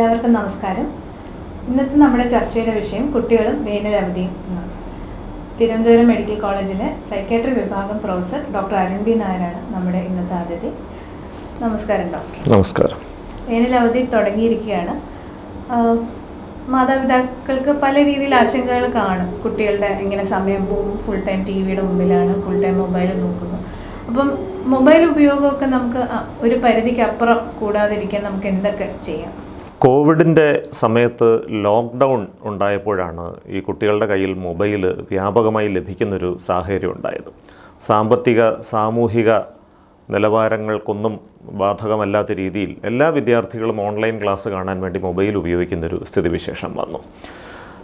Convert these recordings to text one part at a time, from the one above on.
എല്ലാവർക്കും നമസ്കാരം. ഇന്നത്തെ നമ്മുടെ ചർച്ചയുടെ വിഷയം കുട്ടികളും വേനലവധിയും എന്നാണ് തിരുവനന്തപുരം മെഡിക്കൽ കോളേജിലെ സൈക്കാട്രി വിഭാഗം പ്രൊഫസർ ഡോക്ടർ അരുൺ ബി നായരാണ് നമ്മുടെ ഇന്നത്തെ അതിഥി നമസ്കാരം ഡോക്ടർ. നമസ്കാരം. വേനലവധി അവധി തുടങ്ങിയിരിക്കുകയാണ് മാതാപിതാക്കൾക്ക് പല രീതിയിൽ ആശങ്കകൾ കാണും. കുട്ടികളുടെ ഇങ്ങനെ സമയം പോകും ഫുൾ ടൈം ടി വിയുടെ മുമ്പിലാണ് ഫുൾ ടൈം മൊബൈൽ നോക്കുന്നു. അപ്പം മൊബൈൽ ഉപയോഗമൊക്കെ നമുക്ക് ഒരു പരിധിക്ക് അപ്പുറം കൂടാതിരിക്കാൻ നമുക്ക് എന്തൊക്കെ ചെയ്യാം? കോവിഡിന്റെ സമയത്ത് ലോക്ക്ഡൗൺ ഉണ്ടായപ്പോഴാണ് ഈ കുട്ടികളുടെ കയ്യിൽ മൊബൈൽ വ്യാപകമായി ലഭിക്കുന്നൊരു സാഹചര്യം ഉണ്ടായത്. സാമ്പത്തിക സാമൂഹിക നിലവാരങ്ങൾക്കൊന്നും ബാധകമല്ലാത്ത രീതിയിൽ എല്ലാ വിദ്യാർത്ഥികളും ഓൺലൈൻ ക്ലാസ് കാണാൻ വേണ്ടി മൊബൈൽ ഉപയോഗിക്കുന്നൊരു സ്ഥിതിവിശേഷം വന്നു.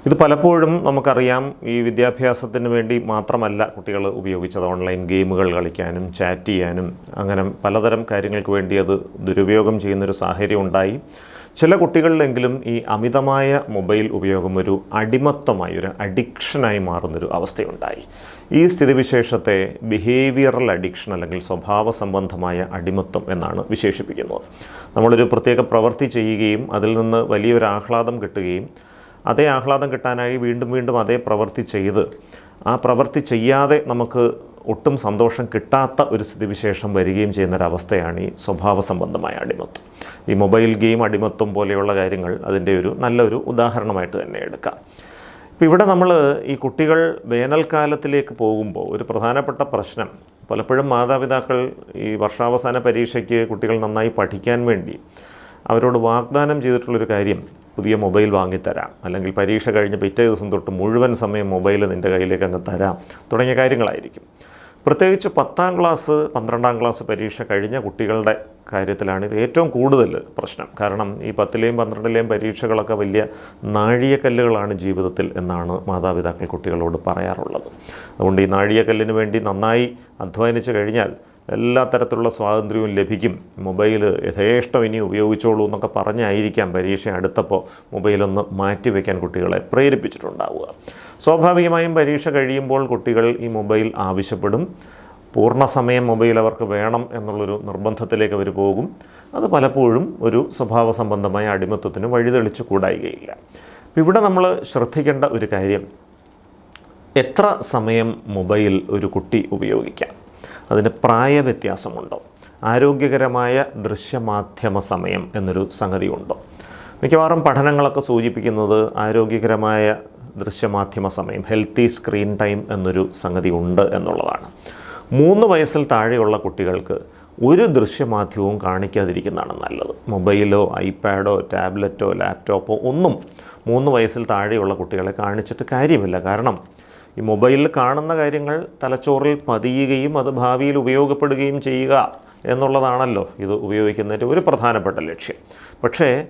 ഇത് പലപ്പോഴും നമുക്കറിയാം ഈ വിദ്യാഭ്യാസത്തിന് വേണ്ടി മാത്രമല്ല കുട്ടികൾ ഉപയോഗിച്ചത് ഓൺലൈൻ ഗെയിമുകൾ കളിക്കാനും ചാറ്റ് ചെയ്യാനും അങ്ങനെ പലതരം കാര്യങ്ങൾക്ക് വേണ്ടി അത് ദുരുപയോഗം ചെയ്യുന്നൊരു സാഹചര്യം ഉണ്ടായി. ചില കുട്ടികളിലെങ്കിലും ഈ അമിതമായ മൊബൈൽ ഉപയോഗം ഒരു അടിമത്തമായി ഒരു അഡിക്ഷനായി മാറുന്നൊരു അവസ്ഥയുണ്ടായി. ഈ സ്ഥിതിവിശേഷത്തെ ബിഹേവിയറൽ അഡിക്ഷൻ അല്ലെങ്കിൽ സ്വഭാവ സംബന്ധമായ അടിമത്തം എന്നാണ് വിശേഷിപ്പിക്കുന്നത്. നമ്മളൊരു പ്രത്യേക പ്രവൃത്തി ചെയ്യുകയും അതിൽ നിന്ന് വലിയൊരു ആഹ്ലാദം കിട്ടുകയും അതേ ആഹ്ലാദം കിട്ടാനായി വീണ്ടും വീണ്ടും അതേ പ്രവൃത്തി ചെയ്ത് ആ പ്രവൃത്തി ചെയ്യാതെ നമുക്ക് ഒട്ടും സന്തോഷം കിട്ടാത്ത ഒരു സ്ഥിതിവിശേഷം വരികയും ചെയ്യുന്നൊരവസ്ഥയാണ് ഈ സ്വഭാവ സംബന്ധമായ അടിമത്വം ഈ മൊബൈൽ ഗെയിം അടിമത്വം പോലെയുള്ള കാര്യങ്ങൾ അതിന്റെ ഒരു നല്ലൊരു ഉദാഹരണമായിട്ട് തന്നെ എടുക്കാം. ഇപ്പോൾ ഇവിടെ നമ്മൾ ഈ കുട്ടികൾ വേനൽക്കാലത്തിലേക്ക് പോകുമ്പോൾ ഒരു പ്രധാനപ്പെട്ട പ്രശ്നം പലപ്പോഴും മാതാപിതാക്കൾ ഈ വർഷാവസാന പരീക്ഷയ്ക്ക് കുട്ടികൾ നന്നായി പഠിക്കാൻ വേണ്ടി അവരോട് വാഗ്ദാനം ചെയ്തിട്ടുള്ളൊരു കാര്യം പുതിയ മൊബൈൽ വാങ്ങിത്തരാം അല്ലെങ്കിൽ പരീക്ഷ കഴിഞ്ഞ് പിറ്റേ ദിവസം തൊട്ട് മുഴുവൻ സമയം മൊബൈൽ നിന്റെ കയ്യിലേക്ക് അങ്ങ് തരാം തുടങ്ങിയ കാര്യങ്ങളായിരിക്കും. പ്രത്യേകിച്ച് പത്താം ക്ലാസ് പന്ത്രണ്ടാം ക്ലാസ് പരീക്ഷ കഴിഞ്ഞ കുട്ടികളുടെ കാര്യത്തിലാണ് ഇത് ഏറ്റവും കൂടുതൽ പ്രശ്നം. കാരണം ഈ പത്തിലെയും പന്ത്രണ്ടിലെയും പരീക്ഷകളൊക്കെ വലിയ നാഴികക്കല്ലുകളാണ് ജീവിതത്തിൽ എന്നാണ് മാതാപിതാക്കൾ കുട്ടികളോട് പറയാറുള്ളത്. അതുകൊണ്ട് ഈ നാഴികക്കല്ലിന് വേണ്ടി നന്നായി അധ്വാനിച്ചു കഴിഞ്ഞാൽ എല്ലാ തരത്തിലുള്ള സ്വാതന്ത്ര്യവും ലഭിക്കും. മൊബൈൽ യഥേഷ്ടം ഇനി ഉപയോഗിച്ചോളൂ എന്നൊക്കെ പറഞ്ഞായിരിക്കാം പരീക്ഷ അടുത്തപ്പോൾ മൊബൈലൊന്ന് മാറ്റിവെക്കാൻ കുട്ടികളെ പ്രേരിപ്പിച്ചിട്ടുണ്ടാവുക. സ്വാഭാവികമായും പരീക്ഷ കഴിയുമ്പോൾ കുട്ടികൾ ഈ മൊബൈൽ ആവശ്യപ്പെടും. പൂർണസമയം മൊബൈൽ അവർക്ക് വേണം എന്നുള്ളൊരു നിർബന്ധത്തിലേക്ക് അവർ പോകും. അത് പലപ്പോഴും ഒരു സ്വഭാവ സംബന്ധമായ അടിമത്വത്തിന് വഴിതെളിച്ചു കൂടായികയില്ല. ഇവിടെ നമ്മൾ ശ്രദ്ധിക്കേണ്ട ഒരു കാര്യം. എത്ര സമയം മൊബൈൽ ഒരു കുട്ടി ഉപയോഗിക്കാം? അതിന് പ്രായവ്യത്യാസമുണ്ടോ? ആരോഗ്യകരമായ ദൃശ്യമാധ്യമ സമയം എന്നൊരു സംഗതിയുണ്ടോ? മിക്കവാറും പഠനങ്ങളൊക്കെ സൂചിപ്പിക്കുന്നത് ആരോഗ്യകരമായ ദൃശ്യമാധ്യമ സമയം ഹെൽത്തി സ്ക്രീൻ ടൈം എന്നൊരു സംഗതി ഉണ്ട് എന്നുള്ളതാണ്. മൂന്ന് വയസ്സിൽ താഴെയുള്ള കുട്ടികൾക്ക് ഒരു ദൃശ്യമാധ്യമവും കാണിക്കാതിരിക്കുന്നതാണ് നല്ലത്. മൊബൈലോ ഐപാഡോ ടാബ്ലറ്റോ ലാപ്ടോപ്പോ ഒന്നും മൂന്ന് വയസ്സിൽ താഴെയുള്ള കുട്ടികളെ കാണിച്ചിട്ട് കാര്യമില്ല. കാരണം ഈ മൊബൈലിൽ കാണുന്ന കാര്യങ്ങൾ തലച്ചോറിൽ പതിയുകയും അത് ഭാവിയിൽ ഉപയോഗപ്പെടുകയും ചെയ്യുക എന്നുള്ളതാണല്ലോ ഇത് ഉപയോഗിക്കുന്നതിന്റെ ഒരു പ്രധാനപ്പെട്ട ലക്ഷ്യം. പക്ഷേ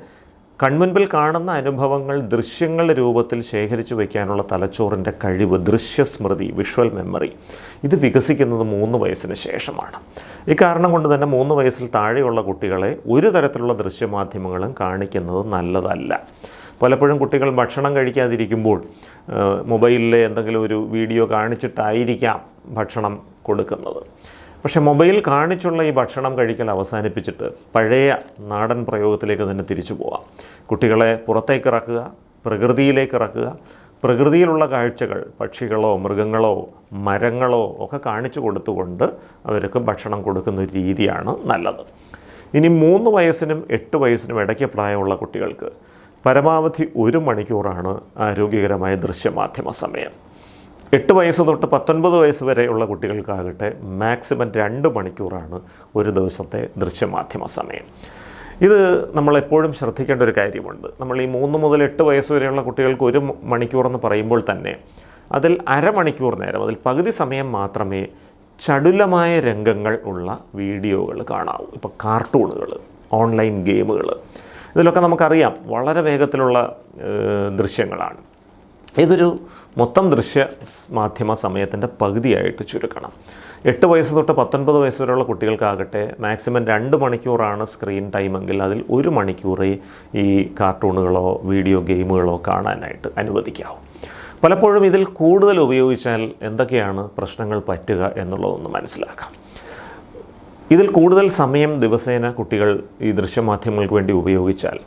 കൺമുൻപിൽ കാണുന്ന അനുഭവങ്ങൾ ദൃശ്യങ്ങളുടെ രൂപത്തിൽ ശേഖരിച്ചു വയ്ക്കാനുള്ള തലച്ചോറിന്റെ കഴിവ് ദൃശ്യസ്മൃതി വിഷ്വൽ മെമ്മറി ഇത് വികസിക്കുന്നത് മൂന്ന് വയസ്സിന് ശേഷമാണ്. ഈ കാരണം കൊണ്ട് തന്നെ മൂന്ന് വയസ്സിൽ താഴെയുള്ള കുട്ടികളെ ഒരു തരത്തിലുള്ള ദൃശ്യമാധ്യമങ്ങളും കാണിക്കുന്നത് നല്ലതല്ല. പലപ്പോഴും കുട്ടികൾ ഭക്ഷണം കഴിക്കാതിരിക്കുമ്പോൾ മൊബൈലിലെ എന്തെങ്കിലും ഒരു വീഡിയോ കാണിച്ചിട്ടായിരിക്കാം ഭക്ഷണം കൊടുക്കുന്നത്. പക്ഷേ മൊബൈൽ കാണിച്ചുള്ള ഈ ഭക്ഷണം കഴിക്കൽ അവസാനിപ്പിച്ചിട്ട് പഴയ നാടൻ പ്രയോഗത്തിലേക്ക് തന്നെ തിരിച്ചു പോവാം. കുട്ടികളെ പുറത്തേക്ക് ഇറക്കുക പ്രകൃതിയിലേക്ക് ഇറക്കുക പ്രകൃതിയിലുള്ള കാഴ്ചകൾ പക്ഷികളോ മൃഗങ്ങളോ മരങ്ങളോ ഒക്കെ കാണിച്ചു കൊടുത്തുകൊണ്ട് അവർക്ക് ഭക്ഷണം കൊടുക്കുന്ന ഒരു രീതിയാണ് നല്ലത്. ഇനി മൂന്ന് വയസ്സിനും എട്ട് വയസ്സിനും ഇടയ്ക്ക് പ്രായമുള്ള കുട്ടികൾക്ക് പരമാവധി ഒരു മണിക്കൂറാണ് ആരോഗ്യകരമായ ദൃശ്യമാധ്യമ സമയം. എട്ട് വയസ്സ് തൊട്ട് പത്തൊൻപത് വയസ്സ് വരെയുള്ള കുട്ടികൾക്കാകട്ടെ മാക്സിമം രണ്ട് മണിക്കൂറാണ് ഒരു ദിവസത്തെ ദൃശ്യമാധ്യമ സമയം. ഇത് നമ്മളെപ്പോഴും ശ്രദ്ധിക്കേണ്ട ഒരു കാര്യമുണ്ട്. നമ്മൾ ഈ മൂന്ന് മുതൽ എട്ട് വയസ്സ് വരെയുള്ള കുട്ടികൾക്ക് ഒരു മണിക്കൂർ എന്ന് പറയുമ്പോൾ തന്നെ അതിൽ അരമണിക്കൂർ നേരം അതിൽ പകുതി സമയം മാത്രമേ ചടുലമായ രംഗങ്ങൾ ഉള്ള വീഡിയോകൾ കാണാവൂ. ഇപ്പോൾ കാർട്ടൂണുകൾ ഓൺലൈൻ ഗെയിമുകൾ ഇതിലൊക്കെ നമുക്കറിയാം വളരെ വേഗത്തിലുള്ള ദൃശ്യങ്ങളാണ്. ഇതൊരു മൊത്തം ദൃശ്യ മാധ്യമ സമയത്തിന്റെ പകുതിയായിട്ട് ചുരുക്കണം. എട്ട് വയസ്സ് തൊട്ട് പത്തൊൻപത് വയസ്സ് വരെയുള്ള കുട്ടികൾക്കാകട്ടെ മാക്സിമം രണ്ട് മണിക്കൂറാണ് സ്ക്രീൻ ടൈമെങ്കിൽ അതിൽ ഒരു മണിക്കൂറേ ഈ കാർട്ടൂണുകളോ വീഡിയോ ഗെയിമുകളോ കാണാനായിട്ട് അനുവദിക്കാവും. പലപ്പോഴും ഇതിൽ കൂടുതൽ ഉപയോഗിച്ചാൽ എന്തൊക്കെയാണ് പ്രശ്നങ്ങൾ പറ്റുക എന്നുള്ളതൊന്ന് മനസ്സിലാക്കാം. ഇതിൽ കൂടുതൽ സമയം ദിവസേന കുട്ടികൾ ഈ ദൃശ്യമാധ്യമങ്ങൾക്ക് വേണ്ടി ഉപയോഗിച്ചാൽ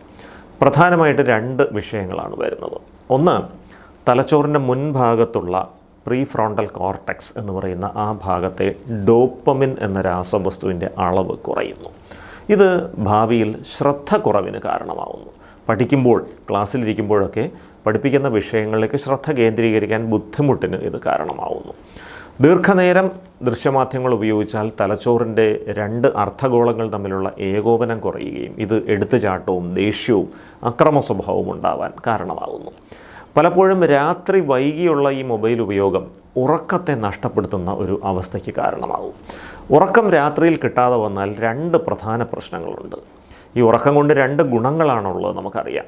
പ്രധാനമായിട്ട് രണ്ട് വിഷയങ്ങളാണ് വരുന്നത്. ഒന്ന് തലച്ചോറിന്റെ മുൻഭാഗത്തുള്ള പ്രീ ഫ്രോണ്ടൽ കോർട്ടെക്സ് എന്ന് പറയുന്ന ആ ഭാഗത്തെ ഡോപ്പമിൻ എന്ന രാസവസ്തുവിന്റെ അളവ് കുറയുന്നു. ഇത് ഭാവിയിൽ ശ്രദ്ധ കുറവിന് കാരണമാവുന്നു. പഠിക്കുമ്പോൾ ക്ലാസ്സിലിരിക്കുമ്പോഴൊക്കെ പഠിപ്പിക്കുന്ന വിഷയങ്ങളിലേക്ക് ശ്രദ്ധ കേന്ദ്രീകരിക്കാൻ ബുദ്ധിമുട്ടിന് ഇത് കാരണമാവുന്നു. ദീർഘനേരം ദൃശ്യമാധ്യമങ്ങൾ ഉപയോഗിച്ചാൽ തലച്ചോറിന്റെ രണ്ട് അർദ്ധഗോളങ്ങൾ തമ്മിലുള്ള ഏകോപനം കുറയുകയും ഇത് എടുത്തുചാട്ടവും ദേഷ്യവും അക്രമ സ്വഭാവവും ഉണ്ടാവാൻ കാരണമാകുന്നു. പലപ്പോഴും രാത്രി വൈകിയുള്ള ഈ മൊബൈൽ ഉപയോഗം ഉറക്കത്തെ നഷ്ടപ്പെടുത്തുന്ന ഒരു അവസ്ഥയ്ക്ക് കാരണമാകും. ഉറക്കം രാത്രിയിൽ കിട്ടാതെ വന്നാൽ രണ്ട് പ്രധാന പ്രശ്നങ്ങളുണ്ട്. ഈ ഉറക്കം കൊണ്ട് രണ്ട് ഗുണങ്ങളാണുള്ളത് നമുക്കറിയാം.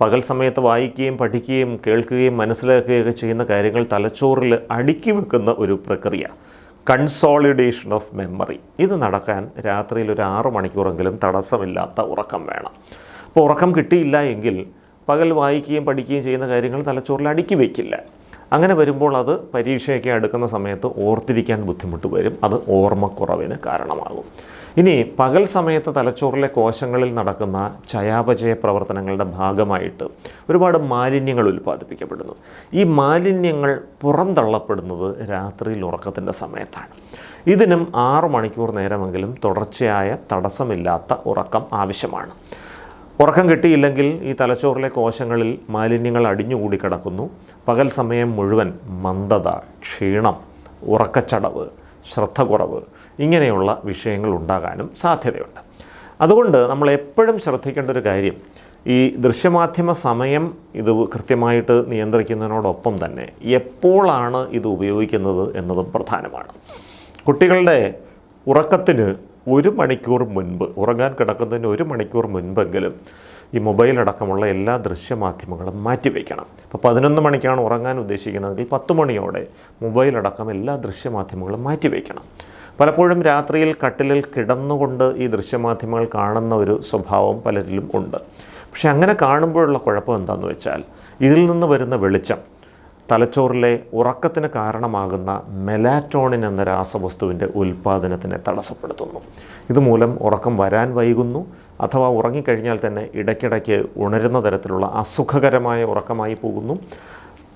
പകൽ സമയത്ത് വായിക്കുകയും പഠിക്കുകയും കേൾക്കുകയും മനസ്സിലാക്കുകയൊക്കെ ചെയ്യുന്ന കാര്യങ്ങൾ തലച്ചോറിൽ അടുക്കി വെക്കുന്ന ഒരു പ്രക്രിയ. കൺസോളിഡേഷൻ ഓഫ് മെമ്മറി ഇത് നടക്കാൻ രാത്രിയിൽ ഒരു ആറ് മണിക്കൂറെങ്കിലും തടസ്സമില്ലാത്ത ഉറക്കം വേണം. അപ്പോൾ ഉറക്കം കിട്ടിയില്ല എങ്കിൽ പകൽ വായിക്കുകയും പഠിക്കുകയും ചെയ്യുന്ന കാര്യങ്ങൾ തലച്ചോറിൽ അടുക്കി വയ്ക്കില്ല അങ്ങനെ വരുമ്പോൾ അത് പരീക്ഷയൊക്കെ അടുക്കുന്ന സമയത്ത് ഓർത്തിരിക്കാൻ ബുദ്ധിമുട്ട് വരും. അത് ഓർമ്മക്കുറവിന് കാരണമാകും. ഇനി പകൽ സമയത്ത് തലച്ചോറിലെ കോശങ്ങളിൽ നടക്കുന്ന ചയാപചയ പ്രവർത്തനങ്ങളുടെ ഭാഗമായിട്ട് ഒരുപാട് മാലിന്യങ്ങൾ ഉൽപ്പാദിപ്പിക്കപ്പെടുന്നു. ഈ മാലിന്യങ്ങൾ പുറന്തള്ളപ്പെടുന്നത് രാത്രിയിൽ ഉറക്കത്തിന്റെ സമയത്താണ്. ഇതിനും ആറു മണിക്കൂർ നേരമെങ്കിലും തുടർച്ചയായ തടസ്സമില്ലാത്ത ഉറക്കം ആവശ്യമാണ്. ഉറക്കം കിട്ടിയില്ലെങ്കിൽ ഈ തലച്ചോറിലെ കോശങ്ങളിൽ മാലിന്യങ്ങൾ അടിഞ്ഞുകൂടി കിടക്കുന്നു പകൽ സമയം മുഴുവൻ മന്ദത ക്ഷീണം ഉറക്കച്ചടവ് ശ്രദ്ധ കുറവ് ഇങ്ങനെയുള്ള വിഷയങ്ങൾ ഉണ്ടാകാനും സാധ്യതയുണ്ട്. അതുകൊണ്ട് നമ്മൾ എപ്പോഴും ശ്രദ്ധിക്കേണ്ട ഒരു കാര്യം ഈ ദൃശ്യമാധ്യമ സമയം ഇത് കൃത്യമായിട്ട് നിയന്ത്രിക്കുന്നതിനോടൊപ്പം തന്നെ എപ്പോഴാണ് ഇത് ഉപയോഗിക്കുന്നത് എന്നതും പ്രധാനമാണ്. കുട്ടികളുടെ ഉറക്കത്തിന് ഒരു മണിക്കൂർ മുൻപ് ഉറങ്ങാൻ കിടക്കുന്നതിന് ഒരു മണിക്കൂർ മുൻപെങ്കിലും ഈ മൊബൈൽ അടക്കമുള്ള എല്ലാ ദൃശ്യമാധ്യമങ്ങളും മാറ്റിവെക്കണം. ഇപ്പോൾ പതിനൊന്ന് മണിക്കാണ് ഉറങ്ങാൻ ഉദ്ദേശിക്കുന്നതെങ്കിൽ പത്ത് മണിയോടെ മൊബൈൽ അടക്കം എല്ലാ ദൃശ്യമാധ്യമങ്ങളും മാറ്റിവെക്കണം. പലപ്പോഴും രാത്രിയിൽ കട്ടിലിൽ കിടന്നുകൊണ്ട് ഈ ദൃശ്യമാധ്യമങ്ങൾ കാണുന്ന ഒരു സ്വഭാവം പലരിലും ഉണ്ട്. പക്ഷേ അങ്ങനെ കാണുമ്പോഴുള്ള കുഴപ്പം എന്താണെന്ന് വെച്ചാൽ ഇതിൽ നിന്ന് വരുന്ന വെളിച്ചം തലച്ചോറിലെ ഉറക്കത്തിന് കാരണമാകുന്ന മെലാറ്റോണിൻ എന്ന രാസവസ്തുവിന്റെ ഉൽപ്പാദനത്തിനെ തടസ്സപ്പെടുത്തുന്നു. ഇതുമൂലം ഉറക്കം വരാൻ വൈകുന്നു. അഥവാ ഉറങ്ങിക്കഴിഞ്ഞാൽ തന്നെ ഇടയ്ക്കിടയ്ക്ക് ഉണരുന്ന തരത്തിലുള്ള അസുഖകരമായ ഉറക്കമായി പോകുന്നു.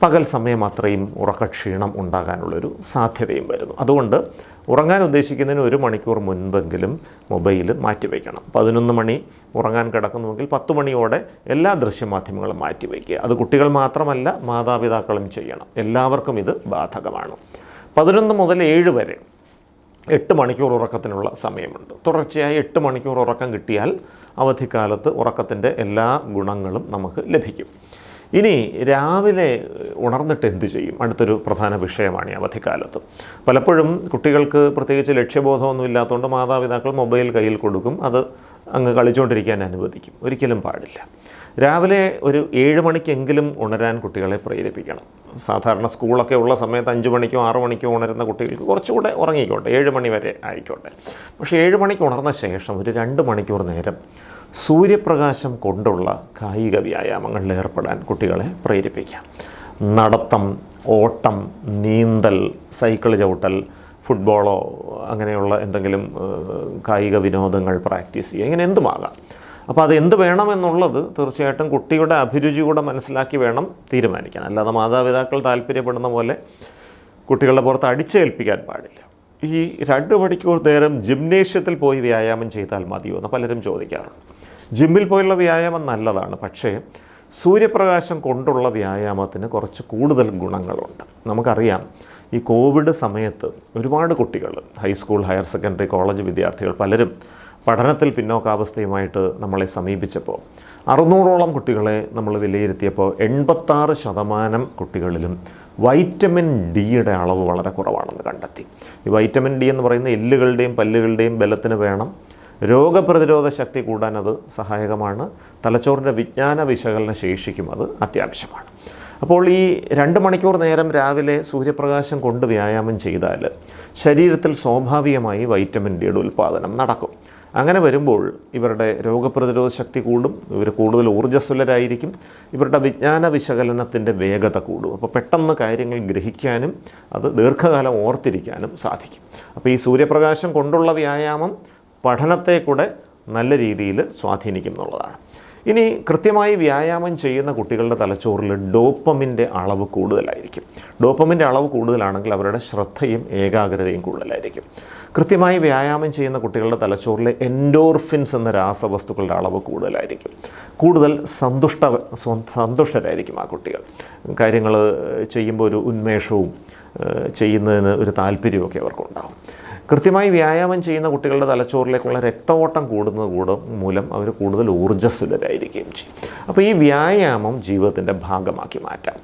പകൽ സമയം അത്രയും ഉറക്കക്ഷീണം ഉണ്ടാകാനുള്ളൊരു സാധ്യതയും വരുന്നു. അതുകൊണ്ട് ഉറങ്ങാൻ ഉദ്ദേശിക്കുന്നതിന് ഒരു മണിക്കൂർ മുൻപെങ്കിലും മൊബൈൽ മാറ്റിവെക്കണം. പതിനൊന്ന് മണി ഉറങ്ങാൻ കിടക്കുന്നുവെങ്കിൽ പത്ത് മണിയോടെ എല്ലാ ദൃശ്യമാധ്യമങ്ങളും മാറ്റിവെക്കുക. അത് കുട്ടികൾ മാത്രമല്ല മാതാപിതാക്കളും ചെയ്യണം. എല്ലാവർക്കും ഇത് ബാധകമാണ്. പതിനൊന്ന് മുതൽ ഏഴ് വരെ എട്ട് മണിക്കൂർ ഉറക്കത്തിനുള്ള സമയമുണ്ട്. തുടർച്ചയായി എട്ട് മണിക്കൂർ ഉറക്കം കിട്ടിയാൽ അവധിക്കാലത്ത് ഉറക്കത്തിന്റെ എല്ലാ ഗുണങ്ങളും നമുക്ക് ലഭിക്കും. ഇനി രാവിലെ ഉണർന്നിട്ട് എന്ത് ചെയ്യും? അടുത്തൊരു പ്രധാന വിഷയമാണ് ഈ അവധിക്കാലത്ത്. പലപ്പോഴും കുട്ടികൾക്ക് പ്രത്യേകിച്ച് ലക്ഷ്യബോധമൊന്നും ഇല്ലാത്തതുകൊണ്ട് മാതാപിതാക്കൾ മൊബൈൽ കയ്യിൽ കൊടുക്കും. അത് അങ്ങ് കളിച്ചുകൊണ്ടിരിക്കാൻ അനുവദിക്കും. ഒരിക്കലും പാടില്ല. രാവിലെ ഒരു ഏഴ് മണിക്കെങ്കിലും ഉണരാൻ കുട്ടികളെ പ്രേരിപ്പിക്കണം. സാധാരണ സ്കൂളൊക്കെ ഉള്ള സമയത്ത് അഞ്ച് മണിക്കോ ആറു മണിക്കോ ഉണരുന്ന കുട്ടികൾക്ക് കുറച്ചുകൂടെ ഉറങ്ങിക്കോട്ടെ. ഏഴ് മണി വരെ ആയിക്കോട്ടെ. പക്ഷേ ഏഴ് മണിക്ക് ഉണർന്ന ശേഷം ഒരു രണ്ട് മണിക്കൂർ നേരം സൂര്യപ്രകാശം കൊണ്ടുള്ള കായിക വ്യായാമങ്ങളിൽ ഏർപ്പെടാൻ കുട്ടികളെ പ്രേരിപ്പിക്കാം. നടത്തം ഓട്ടം നീന്തൽ സൈക്കിൾ ചവിട്ടൽ ഫുട്ബോളോ അങ്ങനെയുള്ള എന്തെങ്കിലും കായിക വിനോദങ്ങൾ പ്രാക്ടീസ് ചെയ്യുക ഇങ്ങനെ എന്തുമാകാം. അപ്പോൾ അത് എന്ത് വേണമെന്നുള്ളത് തീർച്ചയായിട്ടും കുട്ടിയുടെ അഭിരുചി കൂടെ മനസ്സിലാക്കി വേണം തീരുമാനിക്കാൻ. അല്ലാതെ മാതാപിതാക്കൾ താല്പര്യപ്പെടുന്ന പോലെ കുട്ടികളുടെ പുറത്ത് അടിച്ചേൽപ്പിക്കാൻ പാടില്ല. ഈ രണ്ട് മണിക്കൂർ നേരം ജിംനേഷ്യത്തിൽ പോയി വ്യായാമം ചെയ്താൽ മതിയോ എന്ന് പലരും ചോദിക്കാറുണ്ട്. ജിമ്മിൽ പോയുള്ള വ്യായാമം നല്ലതാണ് പക്ഷേ സൂര്യപ്രകാശം കൊണ്ടുള്ള വ്യായാമത്തിന് കുറച്ച് കൂടുതൽ ഗുണങ്ങളുണ്ട്. നമുക്കറിയാം ഈ കോവിഡ് സമയത്ത് ഒരുപാട് കുട്ടികൾ ഹൈസ്കൂൾ ഹയർ സെക്കൻഡറി കോളേജ് വിദ്യാർത്ഥികൾ പലരും പഠനത്തിൽ പിന്നോക്കാവസ്ഥയുമായിട്ട് നമ്മളെ സമീപിച്ചപ്പോൾ അറുന്നൂറോളം കുട്ടികളെ നമ്മൾ വിലയിരുത്തിയപ്പോൾ എൺപത്താറ് ശതമാനം കുട്ടികളിലും വൈറ്റമിൻ ഡിയുടെ അളവ് വളരെ കുറവാണെന്ന് കണ്ടെത്തി. ഈ വൈറ്റമിൻ ഡി എന്ന് പറയുന്ന എല്ലുകളുടെയും പല്ലുകളുടെയും ബലത്തിന് വേണം. രോഗപ്രതിരോധ ശക്തി കൂടാൻ അത് സഹായകമാണ്. തലച്ചോറിന്റെ വിജ്ഞാന വിശകലന ശേഷിക്കും അത് അത്യാവശ്യമാണ്. അപ്പോൾ ഈ രണ്ട് മണിക്കൂർ നേരം രാവിലെ സൂര്യപ്രകാശം കൊണ്ട് വ്യായാമം ചെയ്താൽ ശരീരത്തിൽ സ്വാഭാവികമായി വൈറ്റമിൻ ഡിയുടെ ഉൽപ്പാദനം നടക്കും. അങ്ങനെ വരുമ്പോൾ ഇവരുടെ രോഗപ്രതിരോധ ശക്തി കൂടും ഇവർ കൂടുതൽ ഊർജസ്വലരായിരിക്കും ഇവരുടെ വിജ്ഞാന വിശകലനത്തിന്റെ വേഗത കൂടും. അപ്പോൾ പെട്ടെന്ന് കാര്യങ്ങൾ ഗ്രഹിക്കാനും അത് ദീർഘകാലം ഓർത്തിരിക്കാനും സാധിക്കും. അപ്പോൾ ഈ സൂര്യപ്രകാശം കൊണ്ടുള്ള വ്യായാമം പഠനത്തെ കൂടെ നല്ല രീതിയിൽ സ്വാധീനിക്കും എന്നുള്ളതാണ്. ഇനി കൃത്യമായി വ്യായാമം ചെയ്യുന്ന കുട്ടികളുടെ തലച്ചോറിൽ ഡോപ്പമിന്റെ അളവ് കൂടുതലായിരിക്കും. ഡോപ്പമിന്റെ അളവ് കൂടുതലാണെങ്കിൽ അവരുടെ ശ്രദ്ധയും ഏകാഗ്രതയും കൂടുതലായിരിക്കും. കൃത്യമായി വ്യായാമം ചെയ്യുന്ന കുട്ടികളുടെ തലച്ചോറിലെ എൻഡോർഫിൻസ് എന്ന രാസവസ്തുക്കളുടെ അളവ് കൂടുതലായിരിക്കും. കൂടുതൽ സന്തുഷ്ട സന്തുഷ്ടരായിരിക്കും ആ കുട്ടികൾ. കാര്യങ്ങൾ ചെയ്യുമ്പോൾ ഒരു ഉന്മേഷവും ചെയ്യുന്നതിന് ഒരു താല്പര്യമൊക്കെ അവർക്കുണ്ടാകും കൃത്യമായി വ്യായാമം ചെയ്യുന്ന കുട്ടികളുടെ തലച്ചോറിലേക്കുള്ള രക്തഓട്ടം കൂടുന്നത് കൂടെ മൂലം അവർ കൂടുതൽ ഊർജസ്വലരായിരിക്കുകയും ചെയ്യും. അപ്പോൾ ഈ വ്യായാമം ജീവിതത്തിന്റെ ഭാഗമാക്കി മാറ്റാം.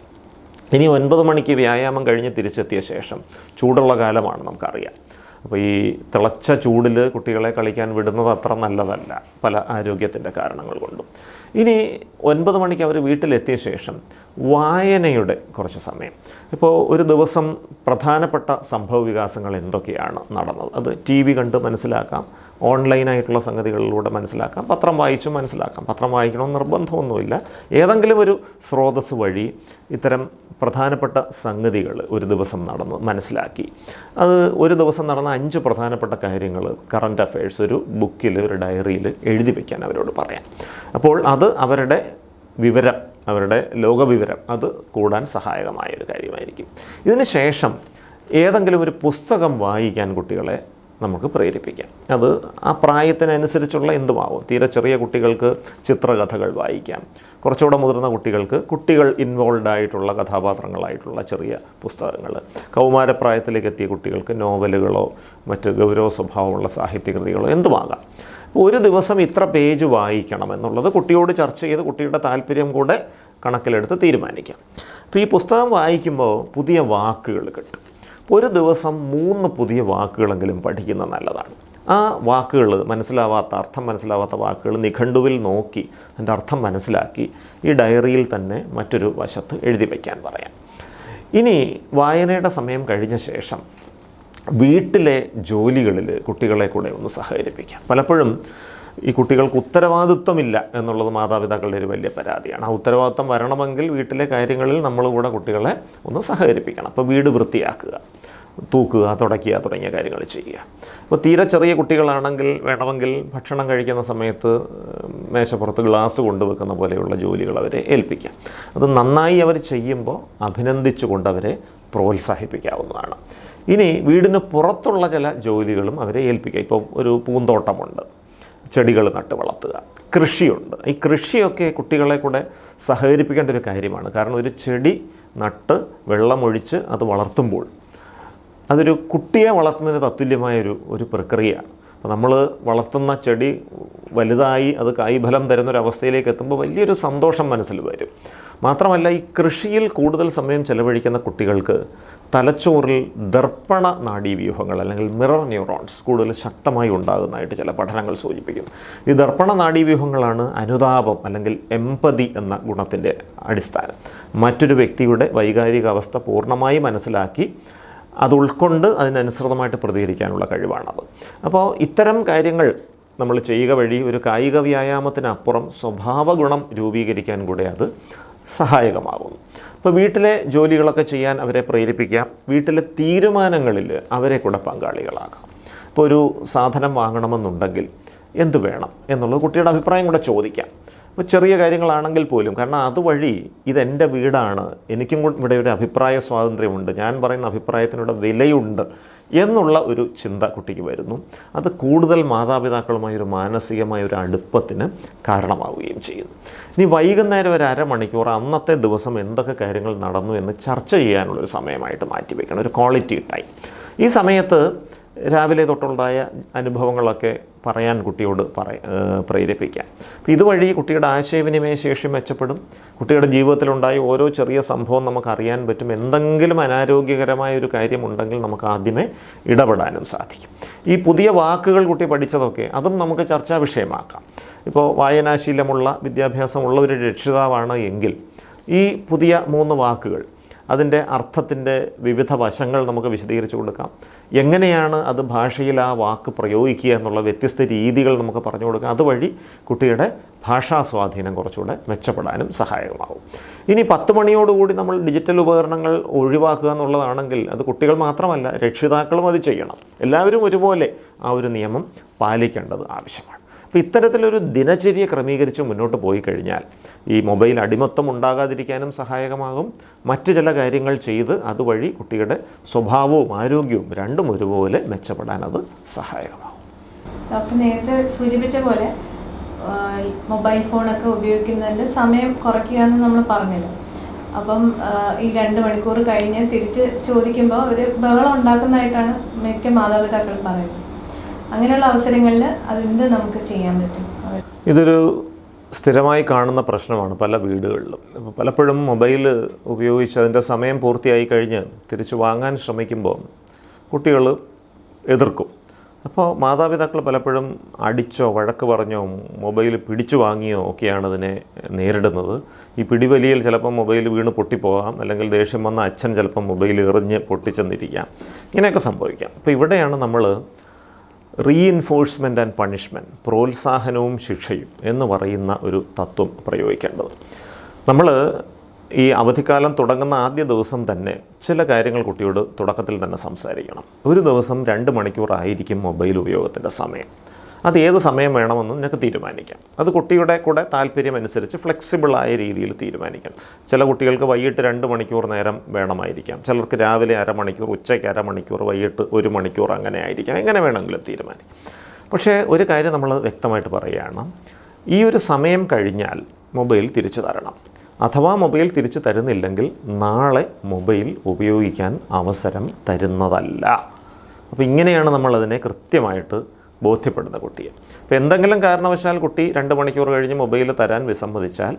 ഇനി ഒൻപത് മണിക്ക് വ്യായാമം കഴിഞ്ഞ് തിരിച്ചെത്തിയ ശേഷം ചൂടുള്ള കാലമാണ് നമുക്കറിയാം. അപ്പോൾ ഈ തിളച്ച ചൂടിൽ കുട്ടികളെ കളിക്കാൻ വിടുന്നത് അത്ര നല്ലതല്ല പല ആരോഗ്യത്തിന്റെ കാരണങ്ങൾ കൊണ്ടും. ഇനി ഒൻപത് മണിക്ക് അവർ വീട്ടിലെത്തിയ ശേഷം വായനയുടെ കുറച്ച് സമയം. ഇപ്പോൾ ഒരു ദിവസം പ്രധാനപ്പെട്ട സംഭവ വികാസങ്ങൾ എന്തൊക്കെയാണ് നടന്നത്? അത് ടി വി കണ്ട് മനസ്സിലാക്കാം. ഓൺലൈനായിട്ടുള്ള സംഗതികളിലൂടെ മനസ്സിലാക്കാം പത്രം വായിച്ചും മനസ്സിലാക്കാം. പത്രം വായിക്കണമെന്ന് നിർബന്ധമൊന്നുമില്ല. ഏതെങ്കിലും ഒരു സ്രോതസ് വഴി ഇത്തരം പ്രധാനപ്പെട്ട സംഗതികൾ ഒരു ദിവസം നടന്ന് മനസ്സിലാക്കി. അത് ഒരു ദിവസം നടന്ന അഞ്ച് പ്രധാനപ്പെട്ട കാര്യങ്ങൾ കറണ്ട് അഫയേഴ്സ് ഒരു ബുക്കിൽ ഒരു ഡയറിയിൽ എഴുതി വയ്ക്കാൻ അവരോട് പറയാം. അപ്പോൾ അത് അവരുടെ വിവരം അവരുടെ ലോകവിവരം അത് കൂടാൻ സഹായകമായ ഒരു കാര്യമായിരിക്കും. ഇതിന് ശേഷം ഏതെങ്കിലും ഒരു പുസ്തകം വായിക്കാൻ കുട്ടികളെ നമുക്ക് പ്രേരിപ്പിക്കാം. അത് ആ പ്രായത്തിനനുസരിച്ചുള്ള എന്തുമാവും? തീരെ ചെറിയ കുട്ടികൾക്ക് ചിത്രകഥകൾ വായിക്കാം. കുറച്ചുകൂടെ മുതിർന്ന കുട്ടികൾക്ക് കുട്ടികൾ ഇൻവോൾവ് ആയിട്ടുള്ള കഥാപാത്രങ്ങളായിട്ടുള്ള ചെറിയ പുസ്തകങ്ങൾ. കൗമാരപ്രായത്തിലേക്ക് എത്തിയ കുട്ടികൾക്ക് നോവലുകളോ മറ്റ് ഗൗരവ സ്വഭാവമുള്ള സാഹിത്യകൃതികളോ എന്തുമാകാം? ഒരു ദിവസം ഇത്ര പേജ് വായിക്കണം എന്നുള്ളത് കുട്ടിയോട് ചർച്ച ചെയ്ത് കുട്ടിയുടെ താല്പര്യം കൂടെ കണക്കിലെടുത്ത് തീരുമാനിക്കാം. അപ്പോൾ ഈ പുസ്തകം വായിക്കുമ്പോൾ പുതിയ വാക്കുകൾ കിട്ടും. ഒരു ദിവസം മൂന്ന് പുതിയ വാക്കുകളെങ്കിലും പഠിക്കുന്നത് നല്ലതാണ്. ആ വാക്കുകൾ മനസ്സിലാവാത്ത അർത്ഥം മനസ്സിലാവാത്ത വാക്കുകൾ നിഘണ്ടുവിൽ നോക്കി അതിന്റെ അർത്ഥം മനസ്സിലാക്കി ഈ ഡയറിയിൽ തന്നെ മറ്റൊരു വശത്ത് എഴുതി വയ്ക്കാൻ പറയാം. ഇനി വായനയുടെ സമയം കഴിഞ്ഞ ശേഷം വീട്ടിലെ ജോലികളിൽ കുട്ടികളെ കൂടെ ഒന്ന് സഹകരിപ്പിക്കാം. പലപ്പോഴും ഈ കുട്ടികൾക്ക് ഉത്തരവാദിത്വമില്ല എന്നുള്ളത് മാതാപിതാക്കളുടെ ഒരു വലിയ പരാതിയാണ്. ആ ഉത്തരവാദിത്വം വരണമെങ്കിൽ വീട്ടിലെ കാര്യങ്ങളിൽ നമ്മൾ കൂടെ കുട്ടികളെ ഒന്ന് സഹകരിപ്പിക്കണം. അപ്പോൾ വീട് വൃത്തിയാക്കുക തൂക്കുക തുടയ്ക്കുക തുടങ്ങിയ കാര്യങ്ങൾ ചെയ്യുക. അപ്പോൾ തീരെ ചെറിയ കുട്ടികളാണെങ്കിൽ വേണമെങ്കിൽ ഭക്ഷണം കഴിക്കുന്ന സമയത്ത് മേശപ്പുറത്ത് ഗ്ലാസ് കൊണ്ടുവെക്കുന്ന പോലെയുള്ള ജോലികൾ അവരെ ഏൽപ്പിക്കാം. അത് നന്നായി അവർ ചെയ്യുമ്പോൾ അഭിനന്ദിച്ചുകൊണ്ട് അവരെ പ്രോത്സാഹിപ്പിക്കാവുന്നതാണ്. ഇനി വീടിന് പുറത്തുള്ള ചില ജോലികളും അവരെ ഏൽപ്പിക്കുക ഇപ്പോൾ ഒരു പൂന്തോട്ടമുണ്ട്. ചെടികൾ നട്ട് വളർത്തുക. കൃഷിയുണ്ട്. ഈ കൃഷിയൊക്കെ കുട്ടികളെ കൂടെ സഹകരിപ്പിക്കേണ്ട ഒരു കാര്യമാണ്. കാരണം ഒരു ചെടി നട്ട് വെള്ളമൊഴിച്ച് അത് വളർത്തുമ്പോൾ അതൊരു കുട്ടിയെ വളർത്തുന്നതിന് തത്തുല്യമായ ഒരു ഒരു പ്രക്രിയയാണ്. അപ്പോൾ നമ്മൾ വളർത്തുന്ന ചെടി വലുതായി അത് കായ്ഫലം തരുന്നൊരവസ്ഥയിലേക്ക് എത്തുമ്പോൾ വലിയൊരു സന്തോഷം മനസ്സിൽ വരും. മാത്രമല്ല ഈ കൃഷിയിൽ കൂടുതൽ സമയം ചെലവഴിക്കുന്ന കുട്ടികൾക്ക് തലച്ചോറിൽ ദർപ്പണ നാഡീവ്യൂഹങ്ങൾ അല്ലെങ്കിൽ മിറർ ന്യൂറോൺസ് കൂടുതൽ ശക്തമായി ഉണ്ടാകുന്നതായിട്ട് ചില പഠനങ്ങൾ സൂചിപ്പിക്കുന്നു. ഈ ദർപ്പണ നാഡീവ്യൂഹങ്ങളാണ് അനുതാപം അല്ലെങ്കിൽ എമ്പതി എന്ന ഗുണത്തിന്റെ അടിസ്ഥാനം. മറ്റൊരു വ്യക്തിയുടെ വൈകാരിക അവസ്ഥ പൂർണമായി മനസ്സിലാക്കി അത് ഉൾക്കൊണ്ട് അതിനനുസൃതമായിട്ട് പ്രതികരിക്കാനുള്ള കഴിവാണത്. അപ്പോൾ ഇത്തരം കാര്യങ്ങൾ നമ്മൾ ചെയ്യുക വഴി ഒരു കായിക വ്യായാമത്തിനപ്പുറം സ്വഭാവ ഗുണം രൂപീകരിക്കാൻ കൂടെ അത് സഹായകമാകുന്നു. അപ്പോൾ വീട്ടിലെ ജോലികളൊക്കെ ചെയ്യാൻ അവരെ പ്രേരിപ്പിക്കാം. വീട്ടിലെ തീരുമാനങ്ങളിൽ അവരെ കൂടെ പങ്കാളികളാക്കാം. ഇപ്പോൾ ഒരു സാധനം വാങ്ങണമെന്നുണ്ടെങ്കിൽ എന്ത് വേണം എന്നുള്ളത് കുട്ടിയുടെ അഭിപ്രായം കൂടെ ചോദിക്കാം. അപ്പോൾ ചെറിയ കാര്യങ്ങളാണെങ്കിൽ പോലും കാരണം അതുവഴി ഇതെന്റെ വീടാണ് എനിക്കും ഇവിടെ ഒരു അഭിപ്രായ സ്വാതന്ത്ര്യമുണ്ട് ഞാൻ പറയുന്ന അഭിപ്രായത്തിനൂടെ വിലയുണ്ട് എന്നുള്ള ഒരു ചിന്ത കുട്ടിക്ക് വരുന്നു. അത് കൂടുതൽ മാതാപിതാക്കളുമായി ഒരു മാനസികമായ ഒരു അടുപ്പത്തിന് കാരണമാവുകയും ചെയ്യുന്നു. ഇനി വൈകുന്നേരം ഒരു അരമണിക്കൂർ അന്നത്തെ ദിവസം എന്തൊക്കെ കാര്യങ്ങൾ നടന്നു എന്ന് ചർച്ച ചെയ്യാനുള്ളൊരു സമയമായിട്ട് മാറ്റിവെക്കണം. ഒരു ക്വാളിറ്റി ടൈം. ഈ സമയത്ത് രാവിലെ തൊട്ടുണ്ടായ അനുഭവങ്ങളൊക്കെ പറയാൻ കുട്ടിയോട് പറ ഏഹ് പ്രേരിപ്പിക്കാം. അപ്പോൾ ഇതുവഴി കുട്ടിയുടെ ആശയവിനിമയ ശേഷി മെച്ചപ്പെടും. കുട്ടിയുടെ ജീവിതത്തിലുണ്ടായ ഓരോ ചെറിയ സംഭവം നമുക്ക് അറിയാൻ പറ്റും. എന്തെങ്കിലും അനാരോഗ്യകരമായ ഒരു കാര്യമുണ്ടെങ്കിൽ നമുക്ക് ആദ്യമേ ഇടപെടാനും സാധിക്കും. ഈ പുതിയ വാക്കുകൾ കുട്ടി പഠിച്ചതൊക്കെ അതും നമുക്ക് ചർച്ചാ വിഷയമാക്കാം. ഇപ്പോൾ വായനാശീലമുള്ള വിദ്യാഭ്യാസമുള്ള ഒരു രക്ഷിതാവാണ് എങ്കിൽ ഈ പുതിയ മൂന്ന് വാക്കുകൾ അതിന്റെ അർത്ഥത്തിന്റെ വിവിധ വശങ്ങൾ നമുക്ക് വിശദീകരിച്ചു കൊടുക്കാം. എങ്ങനെയാണ് അത് ഭാഷയിൽ ആ വാക്ക് പ്രയോഗിക്കുക എന്നുള്ള വ്യത്യസ്ത രീതികൾ നമുക്ക് പറഞ്ഞു കൊടുക്കാം. അതുവഴി കുട്ടിയുടെ ഭാഷാ സ്വാധീനം കുറച്ചുകൂടെ മെച്ചപ്പെടാനും സഹായകമാവും ഇനി പത്ത് മണിയോടുകൂടി നമ്മൾ ഡിജിറ്റൽ ഉപകരണങ്ങൾ ഒഴിവാക്കുക എന്നുള്ളതാണെങ്കിൽ അത് കുട്ടികൾ മാത്രമല്ല രക്ഷിതാക്കളും അത് ചെയ്യണം. എല്ലാവരും ഒരുപോലെ ആ ഒരു നിയമം പാലിക്കേണ്ടത് ആവശ്യമാണ്. അപ്പോൾ ഇത്തരത്തിലൊരു ദിനചര്യ ക്രമീകരിച്ച് മുന്നോട്ട് പോയി കഴിഞ്ഞാൽ ഈ മൊബൈൽ അടിമത്തം ഉണ്ടാകാതിരിക്കാനും സഹായകമാകും. മറ്റ് ചില കാര്യങ്ങൾ ചെയ്ത് അതുവഴി കുട്ടിയുടെ സ്വഭാവവും ആരോഗ്യവും രണ്ടും ഒരുപോലെ മെച്ചപ്പെടാൻ അത് സഹായകമാകും. ഡോക്ടർ നേരത്തെ സൂചിപ്പിച്ച പോലെ മൊബൈൽ ഫോണൊക്കെ ഉപയോഗിക്കുന്നതിന്റെ സമയം കുറയ്ക്കുക എന്ന് നമ്മൾ പറഞ്ഞല്ലോ. അപ്പം ഈ രണ്ട് മണിക്കൂർ കഴിഞ്ഞ് തിരിച്ച് ചോദിക്കുമ്പോൾ അവർ ബഹളം ഉണ്ടാക്കുന്നതായിട്ടാണ് മിക്ക മാതാപിതാക്കൾ പറയുന്നത്. അങ്ങനെയുള്ള അവസരങ്ങളിൽ അതെന്ത് നമുക്ക് ചെയ്യാൻ പറ്റും? ഇതൊരു സ്ഥിരമായി കാണുന്ന പ്രശ്നമാണ് പല വീടുകളിലും. പലപ്പോഴും മൊബൈൽ ഉപയോഗിച്ച് അതിന്റെ സമയം പൂർത്തിയായി കഴിഞ്ഞ് തിരിച്ചു വാങ്ങാൻ ശ്രമിക്കുമ്പോൾ കുട്ടികൾ എതിർക്കും. അപ്പോൾ മാതാപിതാക്കൾ പലപ്പോഴും അടിച്ചോ വഴക്ക് പറഞ്ഞോ മൊബൈൽ പിടിച്ചു വാങ്ങിയോ ഒക്കെയാണ് അതിനെ നേരിടുന്നത്. ഈ പിടിവലിയിൽ ചിലപ്പോൾ മൊബൈൽ വീണ് പൊട്ടിപ്പോകാം അല്ലെങ്കിൽ ദേഷ്യം വന്ന അച്ഛൻ ചിലപ്പോൾ മൊബൈൽ എറിഞ്ഞ് പൊട്ടിച്ചെന്നിരിക്കാം. ഇങ്ങനെയൊക്കെ സംഭവിക്കാം. അപ്പോൾ ഇവിടെയാണ് നമ്മൾ റീഇൻഫോഴ്സ്മെന്റ് ആൻഡ് പണിഷ്മെന്റ് പ്രോത്സാഹനവും ശിക്ഷയും എന്ന് പറയുന്ന ഒരു തത്വം പ്രയോഗിക്കേണ്ടത്. നമ്മൾ ഈ അവധിക്കാലം തുടങ്ങുന്ന ആദ്യ ദിവസം തന്നെ ചില കാര്യങ്ങൾ കുട്ടിയോട് തുടക്കത്തിൽ തന്നെ സംസാരിക്കണം. ഒരു ദിവസം രണ്ട് മണിക്കൂറായിരിക്കും മൊബൈൽ ഉപയോഗത്തിന്റെ സമയം. അത് ഏത് സമയം വേണമെന്ന് നിനക്ക് തീരുമാനിക്കാം. അത് കുട്ടിയുടെ കൂടെ താല്പര്യമനുസരിച്ച് ഫ്ലെക്സിബിളായ രീതിയിൽ തീരുമാനിക്കാം. ചില കുട്ടികൾക്ക് വൈകിട്ട് രണ്ട് മണിക്കൂർ നേരം വേണമായിരിക്കാം. ചിലർക്ക് രാവിലെ അരമണിക്കൂർ ഉച്ചയ്ക്ക് അരമണിക്കൂർ വൈകിട്ട് ഒരു മണിക്കൂർ അങ്ങനെ ആയിരിക്കാം. എങ്ങനെ വേണമെങ്കിലും തീരുമാനിക്കാം. പക്ഷേ ഒരു കാര്യം നമ്മൾ വ്യക്തമായിട്ട് പറയുകയാണ്. ഈ ഒരു സമയം കഴിഞ്ഞാൽ മൊബൈൽ തിരിച്ചു തരണം. അഥവാ മൊബൈൽ തിരിച്ചു തരുന്നില്ലെങ്കിൽ നാളെ മൊബൈൽ ഉപയോഗിക്കാൻ അവസരം തരുന്നതല്ല. അപ്പോൾ ഇങ്ങനെയാണ് നമ്മളതിനെ കൃത്യമായിട്ട് ബോധ്യപ്പെടുന്ന കുട്ടിയെ. അപ്പോൾ എന്തെങ്കിലും കാരണവശാൽ കുട്ടി രണ്ട് മണിക്കൂർ കഴിഞ്ഞ് മൊബൈൽ തരാൻ വിസമ്മതിച്ചാൽ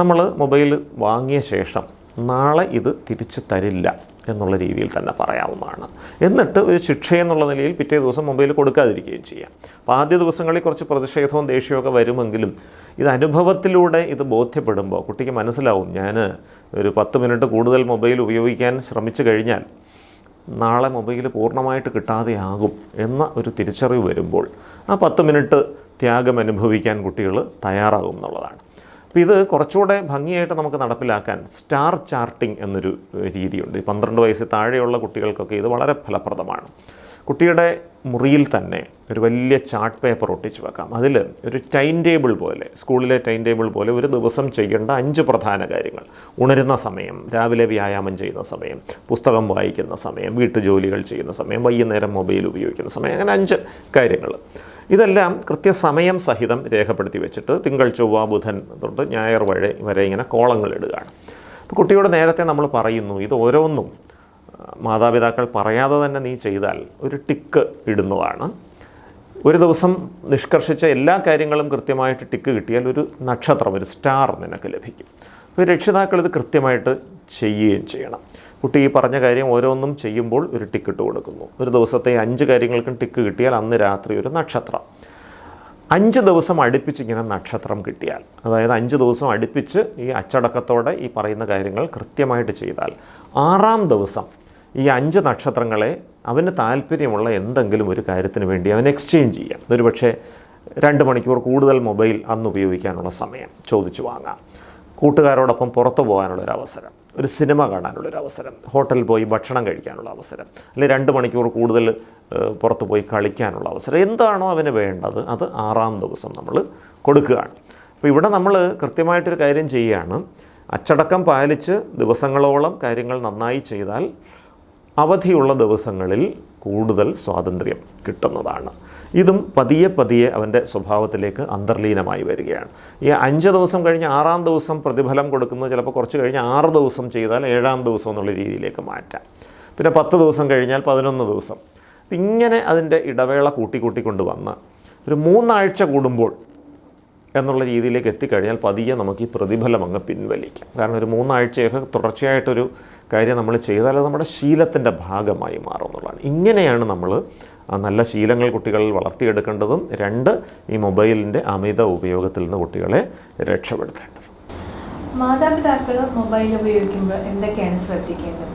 നമ്മൾ മൊബൈൽ വാങ്ങിയ ശേഷം നാളെ ഇത് തിരിച്ചു തരില്ല എന്നുള്ള രീതിയിൽ തന്നെ പറയാവുന്നതാണ്. എന്നിട്ട് ഒരു ശിക്ഷയെന്നുള്ള നിലയിൽ പിറ്റേ ദിവസം മൊബൈൽ കൊടുക്കാതിരിക്കുകയും ചെയ്യാം. അപ്പോൾ ആദ്യ ദിവസങ്ങളിൽ കുറച്ച് പ്രതിഷേധവും ദേഷ്യമൊക്കെ വരുമെങ്കിലും ഇത് അനുഭവത്തിലൂടെ ഇത് ബോധ്യപ്പെടുമ്പോൾ കുട്ടിക്ക് മനസ്സിലാവും ഞാൻ ഒരു പത്ത് മിനിറ്റ് കൂടുതൽ മൊബൈൽ ഉപയോഗിക്കാൻ ശ്രമിച്ചു കഴിഞ്ഞാൽ നാളെ മൊബൈൽ പൂർണമായിട്ട് കിട്ടാതെയാകും എന്ന ഒരു തിരിച്ചറിവ് വരുമ്പോൾ ആ പത്ത് മിനിറ്റ് ത്യാഗം അനുഭവിക്കാൻ കുട്ടികൾ തയ്യാറാകും എന്നുള്ളതാണ്. അപ്പോൾ ഇത് കുറച്ചുകൂടെ ഭംഗിയായിട്ട് നമുക്ക് നടപ്പിലാക്കാൻ സ്റ്റാർ ചാർട്ടിംഗ് എന്നൊരു രീതിയുണ്ട്. ഈ പന്ത്രണ്ട് വയസ്സിൽ താഴെയുള്ള കുട്ടികൾക്കൊക്കെ ഇത് വളരെ ഫലപ്രദമാണ്. കുട്ടിയുടെ മുറിയിൽ തന്നെ ഒരു വലിയ ചാർട്ട് പേപ്പർ ഒട്ടിച്ച് വെക്കാം. അതിൽ ഒരു ടൈം ടേബിൾ പോലെ സ്കൂളിലെ ടൈം ടേബിൾ പോലെ ഒരു ദിവസം ചെയ്യേണ്ട അഞ്ച് പ്രധാന കാര്യങ്ങൾ. ഉണരുന്ന സമയം രാവിലെ വ്യായാമം ചെയ്യുന്ന സമയം പുസ്തകം വായിക്കുന്ന സമയം വീട്ടുജോലികൾ ചെയ്യുന്ന സമയം വൈകുന്നേരം മൊബൈൽ ഉപയോഗിക്കുന്ന സമയം അങ്ങനെ അഞ്ച് കാര്യങ്ങൾ. ഇതെല്ലാം കൃത്യസമയം സഹിതം രേഖപ്പെടുത്തി വെച്ചിട്ട് തിങ്കൾ ചൊവ്വ ബുധൻ തൊട്ട് ഞായർ വഴി വരെ ഇങ്ങനെ കോളങ്ങൾ ഇടുകയാണ്. അപ്പോൾ കുട്ടിയോട് നേരത്തെ നമ്മൾ പറയുന്നു ഇത് ഓരോന്നും മാതാപിതാക്കൾ പറയാതെ തന്നെ നീ ചെയ്താൽ ഒരു ടിക്ക് ഇടുന്നതാണ്. ഒരു ദിവസം നിഷ്കർഷിച്ച എല്ലാ കാര്യങ്ങളും കൃത്യമായിട്ട് ടിക്ക് കിട്ടിയാൽ ഒരു നക്ഷത്രം ഒരു സ്റ്റാർ നിനക്ക് ലഭിക്കും. അപ്പോൾ രക്ഷിതാക്കൾ ഇത് കൃത്യമായിട്ട് ചെയ്യുകയും ചെയ്യണം. കുട്ടി ഈ പറഞ്ഞ കാര്യം ഓരോന്നും ചെയ്യുമ്പോൾ ഒരു ടിക്ക് ഇട്ട് കൊടുക്കുന്നു. ഒരു ദിവസത്തെ അഞ്ച് കാര്യങ്ങൾക്കും ടിക്ക് കിട്ടിയാൽ അന്ന് രാത്രി ഒരു നക്ഷത്രം. അഞ്ച് ദിവസം അടുപ്പിച്ച് ഇങ്ങനെ നക്ഷത്രം കിട്ടിയാൽ അതായത് അഞ്ച് ദിവസം അടുപ്പിച്ച് ഈ അച്ചടക്കത്തോടെ ഈ പറയുന്ന കാര്യങ്ങൾ കൃത്യമായിട്ട് ചെയ്താൽ ആറാം ദിവസം ഈ അഞ്ച് നക്ഷത്രങ്ങളെ അവന് താല്പര്യമുള്ള എന്തെങ്കിലും ഒരു കാര്യത്തിന് വേണ്ടി അവൻ എക്സ്ചേഞ്ച് ചെയ്യാം. ഒരു പക്ഷേ രണ്ട് മണിക്കൂർ കൂടുതൽ മൊബൈൽ അന്ന് ഉപയോഗിക്കാനുള്ള സമയം ചോദിച്ചു വാങ്ങാം. കൂട്ടുകാരോടൊപ്പം പുറത്തു പോകാനുള്ളൊരു അവസരം ഒരു സിനിമ കാണാനുള്ളൊരു അവസരം ഹോട്ടലിൽ പോയി ഭക്ഷണം കഴിക്കാനുള്ള അവസരം അല്ലെങ്കിൽ രണ്ട് മണിക്കൂർ കൂടുതൽ പുറത്ത് പോയി കളിക്കാനുള്ള അവസരം എന്താണോ അവന് വേണ്ടത് അത് ആറാം ദിവസം നമ്മൾ കൊടുക്കുകയാണ്. അപ്പോൾ ഇവിടെ നമ്മൾ കൃത്യമായിട്ടൊരു കാര്യം ചെയ്യുകയാണ് അച്ചടക്കം പാലിച്ച് ദിവസങ്ങളോളം കാര്യങ്ങൾ നന്നായി ചെയ്താൽ അവധിയുള്ള ദിവസങ്ങളിൽ കൂടുതൽ സ്വാതന്ത്ര്യം കിട്ടുന്നതാണ്. ഇതും പതിയെ പതിയെ അവന്റെ സ്വഭാവത്തിലേക്ക് അന്തർലീനമായി വരികയാണ്. ഈ അഞ്ച് ദിവസം കഴിഞ്ഞ് ആറാം ദിവസം പ്രതിഫലം കൊടുക്കുന്നത് ചിലപ്പോൾ കുറച്ച് കഴിഞ്ഞ് ആറ് ദിവസം ചെയ്താൽ ഏഴാം ദിവസം എന്നുള്ള രീതിയിലേക്ക് മാറ്റാം. പിന്നെ പത്ത് ദിവസം കഴിഞ്ഞാൽ പതിനൊന്ന് ദിവസം. ഇങ്ങനെ അതിന്റെ ഇടവേള കൂട്ടി കൂട്ടിക്കൂട്ടിക്കൊണ്ട് വന്ന് ഒരു മൂന്നാഴ്ച കൂടുമ്പോൾ എന്നുള്ള രീതിയിലേക്ക് എത്തിക്കഴിഞ്ഞാൽ പതിയെ നമുക്ക് ഈ പ്രതിഫലം അങ്ങ് പിൻവലിക്കാം. കാരണം ഒരു മൂന്നാഴ്ചയൊക്കെ തുടർച്ചയായിട്ടൊരു കാര്യം നമ്മൾ ചെയ്താൽ അത് നമ്മുടെ ശീലത്തിന്റെ ഭാഗമായി മാറും എന്നുള്ളതാണ്. ഇങ്ങനെയാണ് നമ്മൾ നല്ല ശീലങ്ങൾ കുട്ടികളിൽ വളർത്തിയെടുക്കേണ്ടതും രണ്ട് ഈ മൊബൈലിന്റെ അമിത ഉപയോഗത്തിൽ നിന്ന് കുട്ടികളെ രക്ഷപ്പെടുത്തേണ്ടതും. മാതാപിതാക്കൾ മൊബൈൽ ഉപയോഗിക്കുമ്പോൾ എന്തൊക്കെയാണ് ശ്രദ്ധിക്കേണ്ടത്?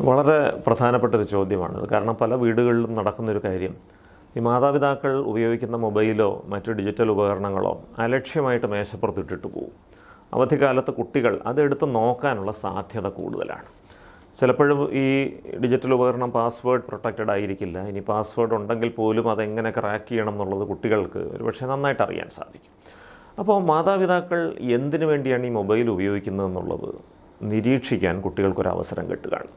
വളരെ പ്രധാനപ്പെട്ട ഒരു ചോദ്യമാണ്. കാരണം പല വീടുകളിലും നടക്കുന്നൊരു കാര്യം ഈ മാതാപിതാക്കൾ ഉപയോഗിക്കുന്ന മൊബൈലോ മറ്റു ഡിജിറ്റൽ ഉപകരണങ്ങളോ അലക്ഷ്യമായിട്ട് മേശപ്പുറത്തിട്ടിട്ട് പോകും അവധിക്കാലത്ത് കുട്ടികൾ അതെടുത്ത് നോക്കാനുള്ള സാധ്യത കൂടുതലാണ്. ചിലപ്പോഴും ഈ ഡിജിറ്റൽ ഉപകരണം പാസ്വേഡ് പ്രൊട്ടക്റ്റഡ് ആയിരിക്കില്ല. ഇനി പാസ്വേഡ് ഉണ്ടെങ്കിൽ പോലും അതെങ്ങനെ ക്രാക്ക് ചെയ്യണം എന്നുള്ളത് കുട്ടികൾക്ക് ഒരുപക്ഷെ നന്നായിട്ട് അറിയാൻ സാധിക്കും. അപ്പോൾ മാതാപിതാക്കൾ എന്തിനു വേണ്ടിയാണ് ഈ മൊബൈൽ ഉപയോഗിക്കുന്നത് എന്നുള്ളത് നിരീക്ഷിക്കാൻ കുട്ടികൾക്കൊരു അവസരം കിട്ടുകയാണ്.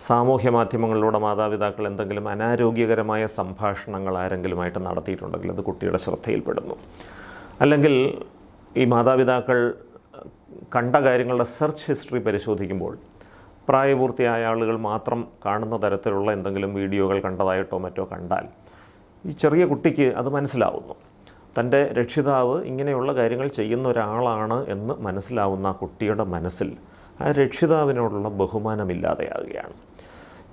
സാമൂഹ്യ മാധ്യമങ്ങളിലൂടെ മാതാപിതാക്കൾ എന്തെങ്കിലും അനാരോഗ്യകരമായ സംഭാഷണങ്ങൾ ആരെങ്കിലുമായിട്ട് നടത്തിയിട്ടുണ്ടെങ്കിൽ അത് കുട്ടിയുടെ ശ്രദ്ധയിൽപ്പെടുന്നു. അല്ലെങ്കിൽ ഈ മാതാപിതാക്കൾ കണ്ട കാര്യങ്ങളുടെ സെർച്ച് ഹിസ്റ്ററി പരിശോധിക്കുമ്പോൾ പ്രായപൂർത്തിയായ ആളുകൾ മാത്രം കാണുന്ന തരത്തിലുള്ള എന്തെങ്കിലും വീഡിയോകൾ കണ്ടതായിട്ടോ മറ്റോ കണ്ടാൽ ഈ ചെറിയ കുട്ടിക്ക് അത് മനസ്സിലാവുന്നു. തന്റെ രക്ഷിതാവ് ഇങ്ങനെയുള്ള കാര്യങ്ങൾ ചെയ്യുന്ന ഒരാളാണ് എന്ന് മനസ്സിലാവുന്ന ആ കുട്ടിയുടെ മനസ്സിൽ ആ രക്ഷിതാവിനോടുള്ള ബഹുമാനമില്ലാതെയാകുകയാണ്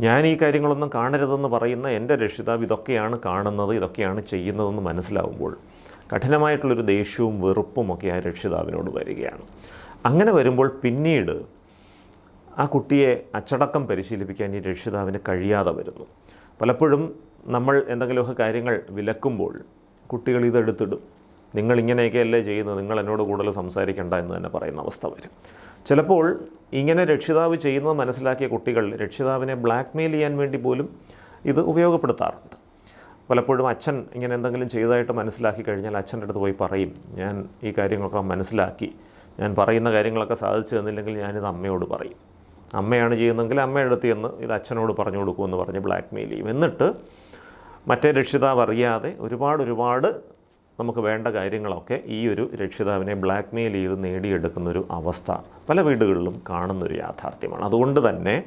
ഞാൻ ഈ കാര്യങ്ങളൊന്നും കാണരുതെന്ന് പറയുന്ന എന്റെ രക്ഷിതാവ് ഇതൊക്കെയാണ് കാണുന്നത് ഇതൊക്കെയാണ് ചെയ്യുന്നതെന്ന് മനസ്സിലാവുമ്പോൾ കഠിനമായിട്ടുള്ളൊരു ദേഷ്യവും വെറുപ്പും ഒക്കെ ആ രക്ഷിതാവിനോട് വരികയാണ്. അങ്ങനെ വരുമ്പോൾ പിന്നീട് ആ കുട്ടിയെ അച്ചടക്കം പരിശീലിപ്പിക്കാൻ ഈ രക്ഷിതാവിന് കഴിയാതെ വരുന്നു. പലപ്പോഴും നമ്മൾ എന്തെങ്കിലുമൊക്കെ കാര്യങ്ങൾ വിലക്കുമ്പോൾ കുട്ടികൾ ഇതെടുത്തിടും. നിങ്ങൾ ഇങ്ങനെയൊക്കെ അല്ലേ ചെയ്യുന്നത് നിങ്ങൾ എന്നോട് കൂടുതൽ സംസാരിക്കേണ്ട എന്ന് തന്നെ പറയുന്ന അവസ്ഥ വരും. ചിലപ്പോൾ ഇങ്ങനെ രക്ഷിതാവ് ചെയ്യുന്നത് മനസ്സിലാക്കിയ കുട്ടികൾ രക്ഷിതാവിനെ ബ്ലാക്ക്മെയിൽ ചെയ്യാൻ വേണ്ടി പോലും ഇത് ഉപയോഗപ്പെടുത്താറുണ്ട്. പലപ്പോഴും അച്ഛൻ ഇങ്ങനെ എന്തെങ്കിലും ചെയ്തതായിട്ട് മനസ്സിലാക്കി കഴിഞ്ഞാൽ അച്ഛന്റെ അടുത്ത് പോയി പറയും ഞാൻ ഈ കാര്യങ്ങളൊക്കെ മനസ്സിലാക്കി. ഞാൻ പറയുന്ന കാര്യങ്ങളൊക്കെ സാധിച്ചു തന്നില്ലെങ്കിൽ ഞാനിത് അമ്മയോട് പറയും. അമ്മയാണ് ചെയ്യുന്നതെങ്കിൽ അമ്മയുടെ അടുത്ത് ചെന്ന് ഇത് അച്ഛനോട് പറഞ്ഞു കൊടുക്കുമെന്ന് പറഞ്ഞ് ബ്ലാക്ക്മെയിൽ ചെയ്യും. എന്നിട്ട് മറ്റേ രക്ഷിതാവ് അറിയാതെ ഒരുപാട് ഒരുപാട് നമുക്ക് വേണ്ട കാര്യങ്ങളൊക്കെ ഈ ഒരു രക്ഷിതാവിനെ ബ്ലാക്ക്മെയിൽ ചെയ്ത് നേടിയെടുക്കുന്നൊരു അവസ്ഥ പല വീടുകളിലും കാണുന്നൊരു യാഥാർത്ഥ്യമാണ്. അതുകൊണ്ട് തന്നെ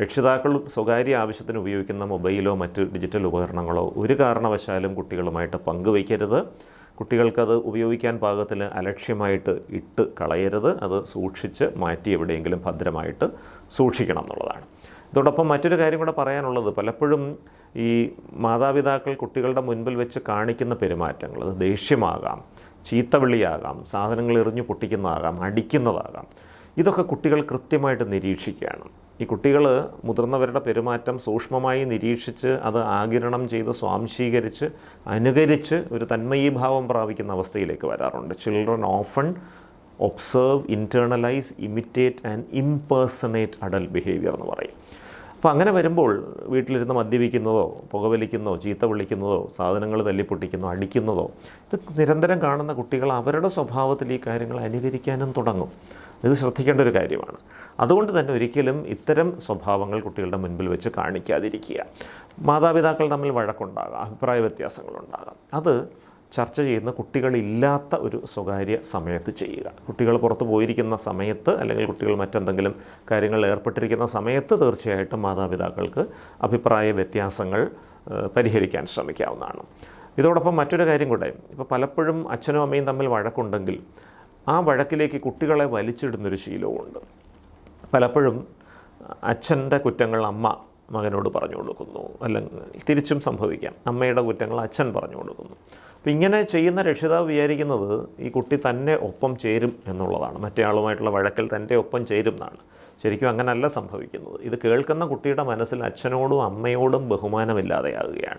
രക്ഷിതാക്കൾ സ്വകാര്യ ആവശ്യത്തിന് ഉപയോഗിക്കുന്ന മൊബൈലോ മറ്റ് ഡിജിറ്റൽ ഉപകരണങ്ങളോ ഒരു കാരണവശാലും കുട്ടികളുമായിട്ട് പങ്കുവയ്ക്കരുത്. കുട്ടികൾക്കത് ഉപയോഗിക്കാൻ പാകത്തിൽ അലക്ഷ്യമായിട്ട് ഇട്ട് കളയരുത്. അത് സൂക്ഷിച്ച് മാറ്റി എവിടെയെങ്കിലും ഭദ്രമായിട്ട് സൂക്ഷിക്കണം എന്നുള്ളതാണ്. ഇതോടൊപ്പം മറ്റൊരു കാര്യം കൂടെ പറയാനുള്ളത്. പലപ്പോഴും ഈ മാതാപിതാക്കൾ കുട്ടികളുടെ മുൻപിൽ വെച്ച് കാണിക്കുന്ന പെരുമാറ്റങ്ങൾ അത് ദേഷ്യമാകാം ചീത്തവിളിയാകാം സാധനങ്ങൾ എറിഞ്ഞു പൊട്ടിക്കുന്നതാകാം അടിക്കുന്നതാകാം ഇതൊക്കെ കുട്ടികൾ കൃത്യമായിട്ട് നിരീക്ഷിക്കുകയാണ്. ഈ കുട്ടികൾ മുതിർന്നവരുടെ പെരുമാറ്റം സൂക്ഷ്മമായി നിരീക്ഷിച്ച് അത് ആകിരണം ചെയ്ത് സ്വാംശീകരിച്ച് അനുകരിച്ച് ഒരു തന്മയീഭാവം പ്രാപിക്കുന്ന അവസ്ഥയിലേക്ക് വരാറുണ്ട്. Children often observe internalise imitate and impersonate adult behaviour എന്ന് പറയും. അപ്പോൾ അങ്ങനെ വരുമ്പോൾ വീട്ടിലിരുന്ന് മദ്യപിക്കുന്നതോ പുകവലിക്കുന്നതോ ചീത്ത വിളിക്കുന്നതോ സാധനങ്ങൾ തല്ലിപ്പൊട്ടിക്കുന്നതോ അടിക്കുന്നതോ ഇത് നിരന്തരം കാണുന്ന കുട്ടികൾ അവരുടെ സ്വഭാവത്തിൽ ഈ കാര്യങ്ങൾ അനുകരിക്കാനും തുടങ്ങും. ഇത് ശ്രദ്ധിക്കേണ്ട ഒരു കാര്യമാണ്. അതുകൊണ്ട് തന്നെ ഒരിക്കലും ഇത്തരം സ്വഭാവങ്ങൾ കുട്ടികളുടെ മുൻപിൽ വെച്ച് കാണിക്കാതിരിക്കുക. മാതാപിതാക്കൾ തമ്മിൽ വഴക്കുണ്ടാകാം അഭിപ്രായ വ്യത്യാസങ്ങളുണ്ടാകാം. അത് ചർച്ച ചെയ്യുന്ന കുട്ടികളില്ലാത്ത ഒരു സ്വകാര്യ സമയത്ത് ചെയ്യുക. കുട്ടികൾ പുറത്ത് പോയിരിക്കുന്ന സമയത്ത് അല്ലെങ്കിൽ കുട്ടികൾ മറ്റെന്തെങ്കിലും കാര്യങ്ങളിൽ ഏർപ്പെട്ടിരിക്കുന്ന സമയത്ത് തീർച്ചയായിട്ടും മാതാപിതാക്കൾക്ക് അഭിപ്രായ വ്യത്യാസങ്ങൾ പരിഹരിക്കാൻ ശ്രമിക്കാവുന്നതാണ്. ഇതോടൊപ്പം മറ്റൊരു കാര്യം കൂടെ. ഇപ്പോൾ പലപ്പോഴും അച്ഛനും അമ്മയും തമ്മിൽ വഴക്കുണ്ടെങ്കിൽ ആ വഴക്കിലേക്ക് കുട്ടികളെ വലിച്ചിടുന്നൊരു ശീലവുമുണ്ട്. പലപ്പോഴും അച്ഛന്റെ കുറ്റങ്ങൾ അമ്മ മകനോട് പറഞ്ഞു കൊടുക്കുന്നു. അല്ലെങ്കിൽ തിരിച്ചും സംഭവിക്കാം. അമ്മയുടെ കുറ്റങ്ങൾ അച്ഛൻ പറഞ്ഞു കൊടുക്കുന്നു. അപ്പം ഇങ്ങനെ ചെയ്യുന്ന രക്ഷിതാവ് വിചാരിക്കുന്നത് ഈ കുട്ടി തന്നെ ഒപ്പം ചേരും എന്നുള്ളതാണ്. മറ്റേ ആളുമായിട്ടുള്ള വഴക്കിൽ തന്റെ ഒപ്പം ചേരും എന്നാണ്. ശരിക്കും അങ്ങനല്ല സംഭവിക്കുന്നത്. ഇത് കേൾക്കുന്ന കുട്ടിയുടെ മനസ്സിൽ അച്ഛനോടും അമ്മയോടും ബഹുമാനമില്ലാതെയാകുകയാണ്.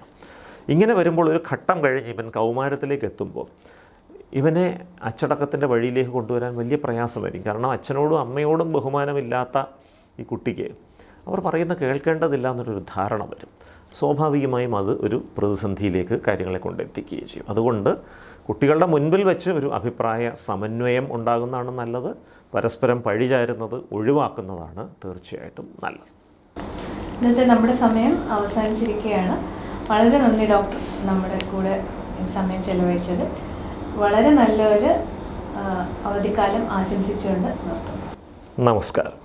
ഇങ്ങനെ വരുമ്പോൾ ഒരു ഘട്ടം കഴിഞ്ഞ് ഇവൻ കൗമാരത്തിലേക്ക് എത്തുമ്പോൾ ഇവനെ അച്ചടക്കത്തിന്റെ വഴിയിലേക്ക് കൊണ്ടുവരാൻ വലിയ പ്രയാസമായിരിക്കും. കാരണം അച്ഛനോടും അമ്മയോടും ബഹുമാനമില്ലാത്ത ഈ കുട്ടിക്ക് അവർ പറയുന്ന കേൾക്കേണ്ടതില്ല എന്നൊരു ധാരണ വരും. സ്വാഭാവികമായും അത് ഒരു പ്രതിസന്ധിയിലേക്ക് കാര്യങ്ങളെ കൊണ്ടെത്തിക്കുകയും ചെയ്യും. അതുകൊണ്ട് കുട്ടികളുടെ മുൻപിൽ വെച്ച് ഒരു അഭിപ്രായ സമന്വയം ഉണ്ടാകുന്നതാണ് നല്ലത്. പരസ്പരം പഴിചാരുന്നത് ഒഴിവാക്കുന്നതാണ് തീർച്ചയായിട്ടും നല്ലത്. ഇന്നത്തെ നമ്മുടെ സമയം അവസാനിച്ചിരിക്കുകയാണ്. വളരെ നന്ദി ഡോക്ടർ നമ്മുടെ കൂടെ സമയം ചെലവഴിച്ചത് വളരെ നല്ലൊരു അവധിക്കാലം ആശംസിച്ചുകൊണ്ട് നിർത്തുന്നു. നമസ്കാരം.